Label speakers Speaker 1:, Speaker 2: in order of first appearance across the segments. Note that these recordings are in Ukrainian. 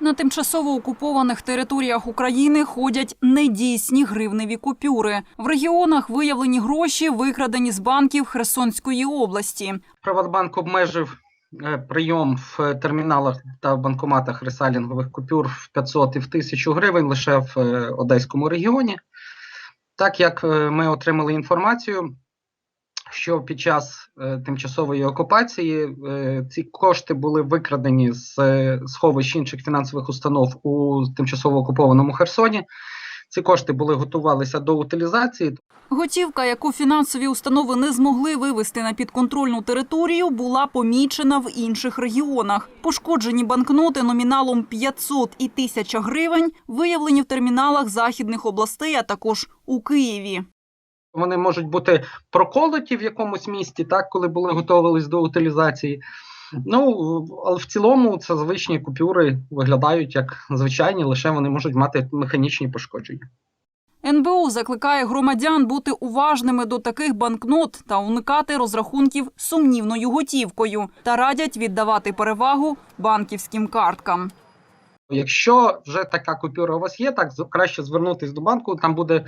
Speaker 1: На тимчасово окупованих територіях України ходять недійсні гривневі купюри. В регіонах виявлені гроші, викрадені з банків Херсонської області.
Speaker 2: Приватбанк обмежив е, прийом в терміналах та в банкоматах ресайлінгових купюр в 500 і в 1000 гривень лише в е, Одеському регіоні. Так як е, ми отримали інформацію, що під час е, тимчасової окупації е, ці кошти були викрадені з е, сховищ інших фінансових установ у тимчасово окупованому Херсоні. Ці кошти були готувалися до утилізації,
Speaker 1: Готівка, яку фінансові установи не змогли вивести на підконтрольну територію, була помічена в інших регіонах. Пошкоджені банкноти номіналом 500 і 1000 гривень виявлені в терміналах західних областей, а також у Києві.
Speaker 2: Вони можуть бути проколоті в якомусь місті, так, коли були готувались до утилізації. Ну, але в цілому це звичні купюри виглядають як звичайні, лише вони можуть мати механічні пошкодження.
Speaker 1: НБУ закликає громадян бути уважними до таких банкнот та уникати розрахунків сумнівною готівкою та радять віддавати перевагу банківським карткам.
Speaker 2: Якщо вже така купюра у вас є, так краще звернутися до банку. Там буде,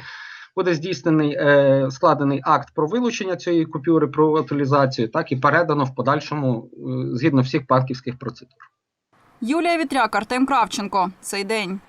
Speaker 2: буде здійснений е, складений акт про вилучення цієї купюри, про утилізацію, так і передано в подальшому е, згідно всіх банківських процедур.
Speaker 1: Юлія Вітряк, Артем Кравченко. Цей день.